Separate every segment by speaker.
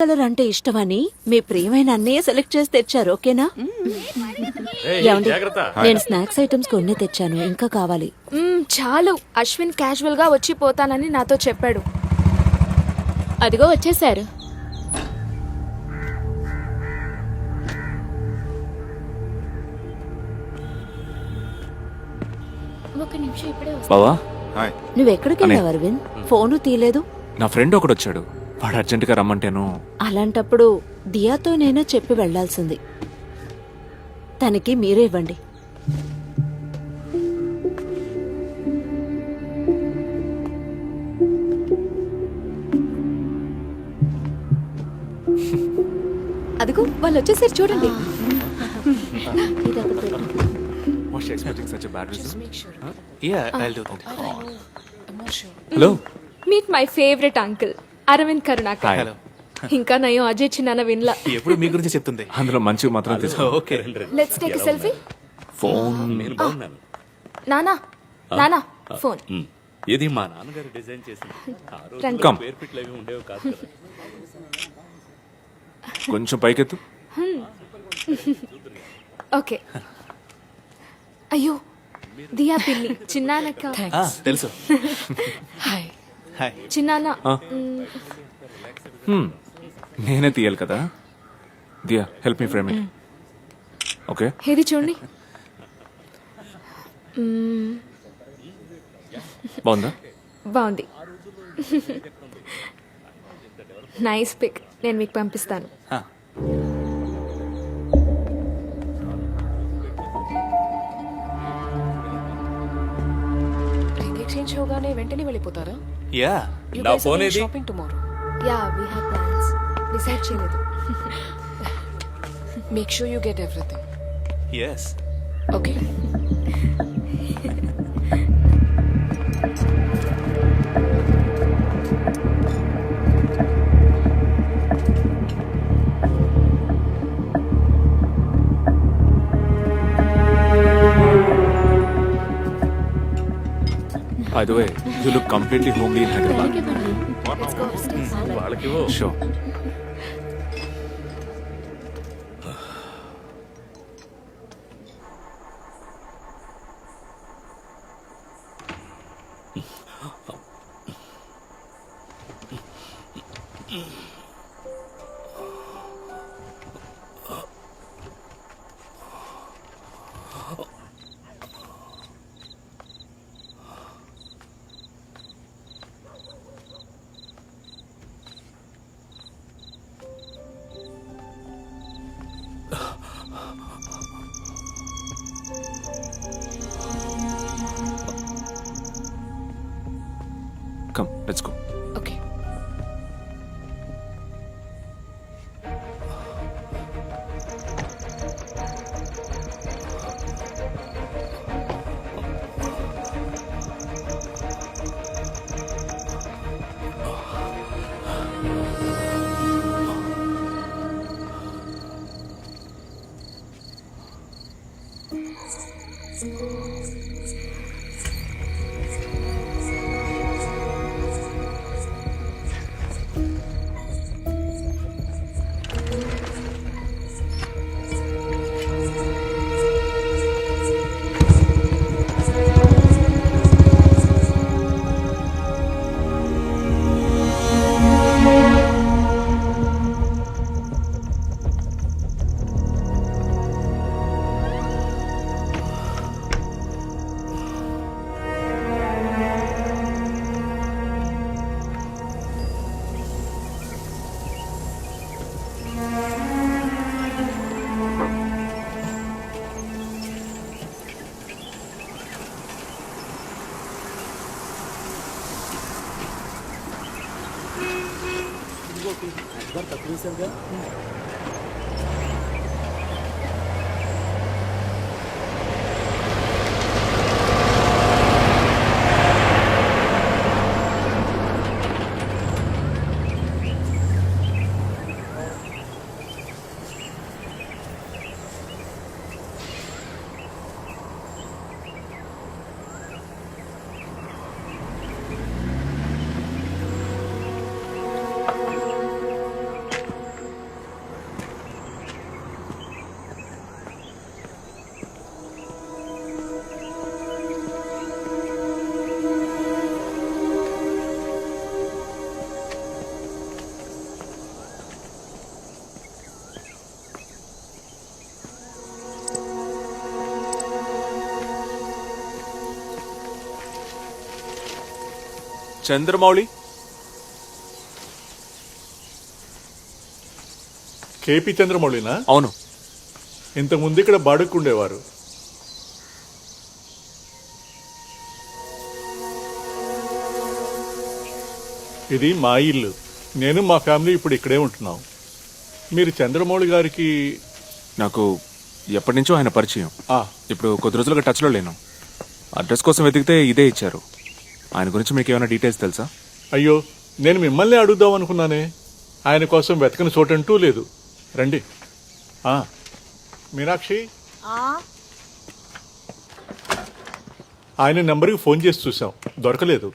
Speaker 1: Colour అంటే ఇష్టమని మీ ప్రియమైన అన్నయ్య సెలెక్ట్ చేసి తెచ్చారు ఓకేనా? ఏమండి? నేను స్నాక్స్ ఐటమ్స్ కొన్ని తెచ్చాను ఇంకా కావాలి.
Speaker 2: మ్మ్, చాలు. అశ్విన్ క్యాజువల్గా వచ్చి పోతానని నాతో చెప్పాడు.
Speaker 3: అదిగో వచ్చేసారు ఒక నిమిషం ఇప్పుడే
Speaker 4: బావా?
Speaker 1: నువ్వెక్కడికి వెళ్ళావు అరవింద్? ఫోను తీయలేదు?
Speaker 4: నా ఫ్రెండ్ ఒకడు వచ్చాడు. వాడు అర్జెంటుగా రమ్మంటేను.
Speaker 1: అలాంటప్పుడు దియాతో నేనే చెప్పి వెళ్ళాల్సింది తనకి మీరే ఇవ్వండి.
Speaker 2: అదిగో వాళ్ళు వచ్చేసారు చూడండి.
Speaker 1: ఇది అక్కడ పెట్టు.
Speaker 4: Was expecting such a bad result?
Speaker 5: Yeah, I'll do that.
Speaker 4: Hello
Speaker 2: meet my favourite uncle Aravind Karunakar.
Speaker 5: Hello.
Speaker 2: ఇంకా నయం అజయ్ చిన్న విన్లా.
Speaker 5: ఎప్పుడు మీ గురించి చెప్తుంది?
Speaker 4: అందులో మంచిగా మాత్రం తీసుకో
Speaker 5: okay.
Speaker 2: Let's take selfie
Speaker 4: phone.
Speaker 2: నానా నానా? ఫోన్.
Speaker 6: ఇది మా నాన్నగారు డిజైన్ చేసింది
Speaker 4: కమ్
Speaker 6: పేర్పిట్లు అవి ఉండేవి కాదు కదా.
Speaker 4: కొంచెం పైకెత్తు.
Speaker 2: ఓకే. అయ్యో దియా పిన్ని చిన్నానక్క
Speaker 5: తెలుసు.
Speaker 2: Hi
Speaker 5: hi.
Speaker 2: చిన్నాన్న.
Speaker 4: ఆ. నేనే తీయాలి కదా? Diya help me frame it okay.
Speaker 2: ఇది చూడండి. మ్మ్,
Speaker 4: బాగుందా?
Speaker 2: బాగుంది. Nice pick. నేను మీకు పంపిస్తాను.
Speaker 5: ఆ,
Speaker 7: అవగానే వెంటనే వెళ్ళిపోతారా
Speaker 5: యా
Speaker 6: నా
Speaker 7: going
Speaker 6: ఏది?
Speaker 7: shopping tomorrow.
Speaker 2: Yeah we have plans decide చేయలేదు
Speaker 7: Make sure you get everything.
Speaker 5: Yes
Speaker 7: Okay?
Speaker 4: By the way you look completely homely in Hyderabad
Speaker 6: వాళ్ళకి
Speaker 4: show come let's go
Speaker 7: okay Thank you.
Speaker 4: Is so Chandramouli?
Speaker 8: KP చంద్రమౌళినా?
Speaker 4: అవును.
Speaker 8: ఇంతకుముందు ఇక్కడ బాడుక్కుండేవారు. ఇది మా ఇల్లు. నేను మా ఫ్యామిలీ ఇప్పుడు ఇక్కడే ఉంటున్నాం. మీరు చంద్రమౌళి గారికి
Speaker 4: నాకు ఎప్పటి నుంచో ఆయన పరిచయం. ఇప్పుడు కొద్ది రోజులుగా టచ్లో లేను. అడ్రస్ కోసం వెతికితే ఇదే ఇచ్చారు. ఆయన గురించి మీకు ఏమైనా డీటెయిల్స్ తెలుసా?
Speaker 8: అయ్యో నేను మిమ్మల్ని అడుగుదాం అనుకున్నానే. ఆయన కోసం వెతకని చోటంటూ లేదు. రండి. ఆ, మీనాక్షి. ఆయన నెంబర్కి ఫోన్ చేసి చూసాం దొరకలేదు.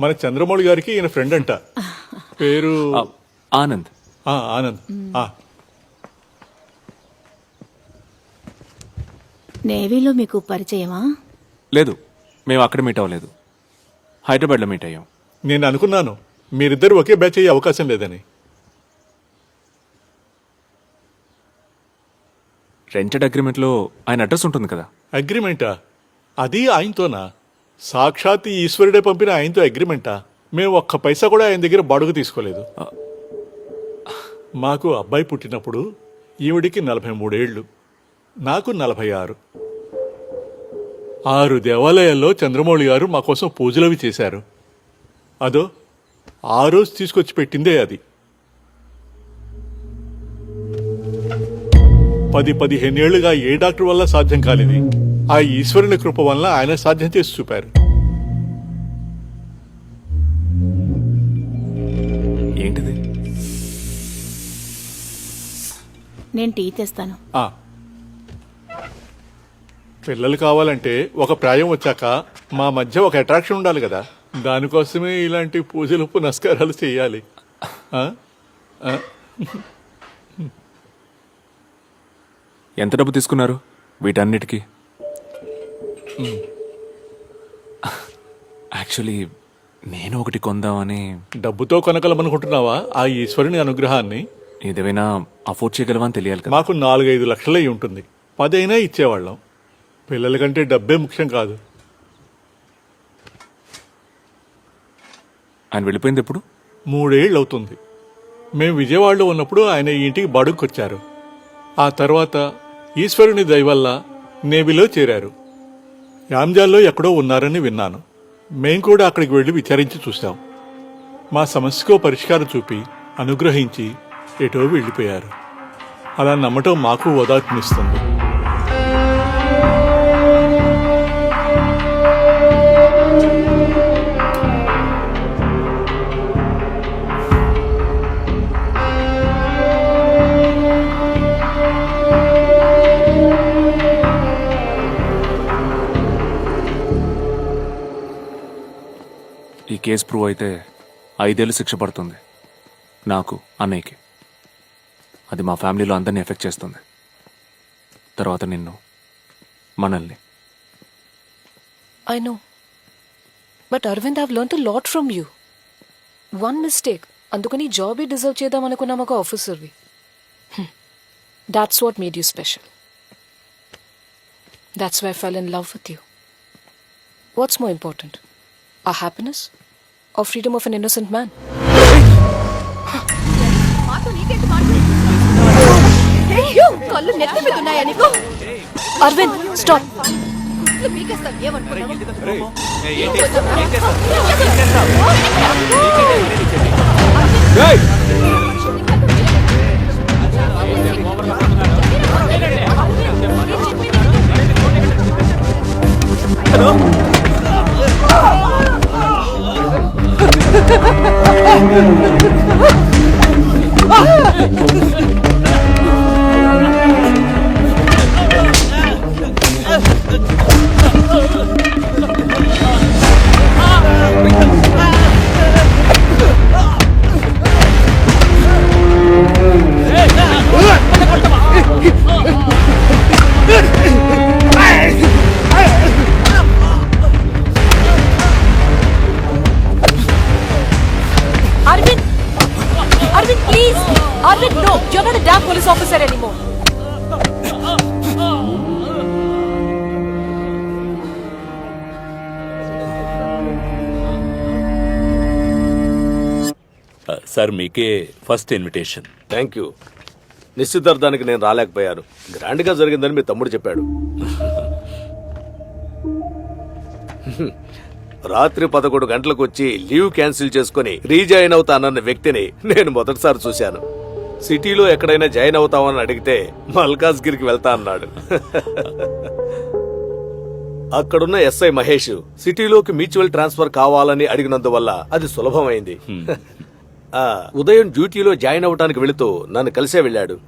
Speaker 8: మన చంద్రమౌళి గారికి ఈయన ఫ్రెండ్ అంట. పేరు?
Speaker 4: ఆ, ఆనంద్.
Speaker 8: ఆ, ఆనంద్. ఆ,
Speaker 9: నేవీలో మీకు పరిచయమా?
Speaker 4: లేదు మేము అక్కడ మీట్ అవ్వలేదు. హైదరాబాద్లో మీట్ అయ్యాం.
Speaker 8: నేను అనుకున్నాను మీరిద్దరు ఒకే బ్యాచ్ అయ్యే అవకాశం లేదని.
Speaker 4: రెంటెడ్ అగ్రిమెంట్లో ఆయన అడ్రస్ ఉంటుంది కదా?
Speaker 8: అగ్రిమెంటా అది ఆయనతోనా? సాక్షాత్ ఈ ఈశ్వరుడే పంపిన ఆయనతో అగ్రిమెంటా మేము ఒక్క పైసా కూడా ఆయన దగ్గర బాడుగు తీసుకోలేదు. మాకు అబ్బాయి పుట్టినప్పుడు ఈవిడికి నలభై మూడేళ్ళు నాకు నలభై ఆరు. ఆరు దేవాలయాల్లో చంద్రమౌళి గారు మా కోసం పూజలవి చేశారు. అదో ఆ రోజు తీసుకొచ్చి పెట్టిందే అది. పది పదిహేనేళ్ళుగా ఏ డాక్టర్ వల్ల సాధ్యం కాలేదు? ఆ ఈశ్వరుని కృప వల్ల ఆయన సాధ్యం చేసి చూపారు.
Speaker 4: ఏంటిది?
Speaker 9: నేను టీ తెస్తాను.
Speaker 8: ఆ. పిల్లలు కావాలంటే ఒక ప్రాయం వచ్చాక మా మధ్య ఒక అట్రాక్షన్ ఉండాలి కదా. దానికోసమే ఇలాంటి పూజలు పునస్కారాలు చేయాలి. ఆ? ఆ?
Speaker 4: ఎంత డబ్బు తీసుకున్నారు వీటన్నిటికీ? యాక్చువల్లీ నేను ఒకటి కొందామని
Speaker 8: డబ్బుతో కొనగలమనుకుంటున్నావా ఆ ఈశ్వరుని అనుగ్రహాన్ని?
Speaker 4: ఏదేమైనా అఫోర్డ్ చేయగలవా అని తెలియాలి కదా.
Speaker 8: మాకు నాలుగైదు లక్షలై ఉంటుంది పదైనా ఇచ్చేవాళ్ళం. పిల్లల కంటే డబ్బే ముఖ్యం కాదు.
Speaker 4: ఆయన వెళ్ళిపోయింది ఎప్పుడు?
Speaker 8: మూడేళ్ళు అవుతుంది మేము విజయవాడలో ఉన్నప్పుడు ఆయన ఈ ఇంటికి బడుక్కొచ్చారు. ఆ తర్వాత ఈశ్వరుని దయ వల్ల నేవీలో చేరారు. యాంజాల్లో ఎక్కడో ఉన్నారని విన్నాను. మేం కూడా అక్కడికి వెళ్ళి విచారించి చూశాం. మా సమస్యకో పరిష్కారం చూపి అనుగ్రహించి ఎటో వెళ్ళిపోయారు. అలా నమ్మటం మాకు ఓదార్పునిస్తుంది.
Speaker 4: ఈ కేసు ప్రూవ్ అయితే ఐదేళ్ళు శిక్ష పడుతుంది. నాకు అన్నయ్యకి. అది మా ఫ్యామిలీలో అందరినీ ఎఫెక్ట్ చేస్తుంది. తర్వాత నిన్ను మనల్ని.
Speaker 7: I know. But Aravind have learn to lot from you. One mistake. అందుకని జాబే డిజర్వ్ చేద్దాం అనుకున్నాం ఒక ఆఫీసర్వి. That's what made you special that's why fell in love with you what's more important ఆ హ్యాపీనెస్ ఆ freedom of an innocent man Aravind stop hello Good! No! You're not a damn police officer anymore.
Speaker 6: Sir మీకే first invitation
Speaker 10: thank you నిశ్చితార్థానికి నేను రాలేకపోయాను గ్రాండ్గా జరిగిందని మీ తమ్ముడు చెప్పాడు రాత్రి పదకొండు గంటలకు వచ్చి లీవ్ క్యాన్సిల్ చేసుకుని రీజాయిన్ అవుతానన్న వ్యక్తిని నేను మొదటిసారి చూశాను సిటీలో ఎక్కడైనా జాయిన్ అవుతామని అడిగితే మల్కాజ్గిరికి వెళ్తా అన్నాడు. అక్కడున్న ఎస్ఐ మహేష్ సిటీలోకి మ్యూచువల్ ట్రాన్స్ఫర్ కావాలని అడిగినందువల్ల అది సులభమైంది. ఆ, ఉదయం డ్యూటీలో జాయిన్ అవడానికి వెళుతూ నన్ను కలిసే వెళ్ళాడు.